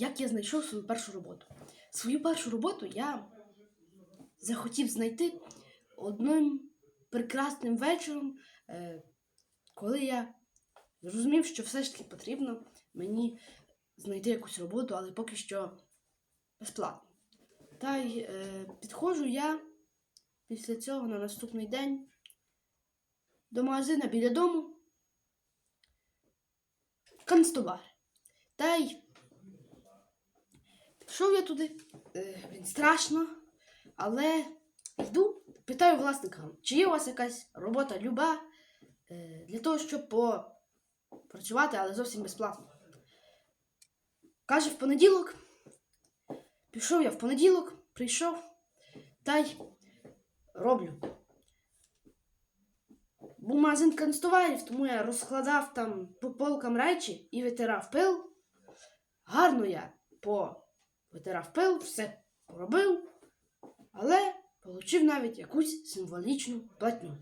як я знайшов свою першу роботу. Свою першу роботу я захотів знайти одним прекрасним вечором, е, коли я зрозумів, що все ж таки потрібно мені знайти якусь роботу, але поки що безплатно. Та й е, підходжу я після цього на наступний день до магазина біля дому. Канцтовар. Та й пішов я туди. Е, блін, страшно, але йду, питаю власника, чи є у вас якась робота люба е, для того, щоб попрацювати, але зовсім безплатно. Каже, в понеділок. Пішов я в понеділок, прийшов та й роблю. Був магазин канцтоварів, тому я розкладав там по полкам речі і витирав пил. Гарно я повитирав пил, все поробив, але отримав навіть якусь символічну платню.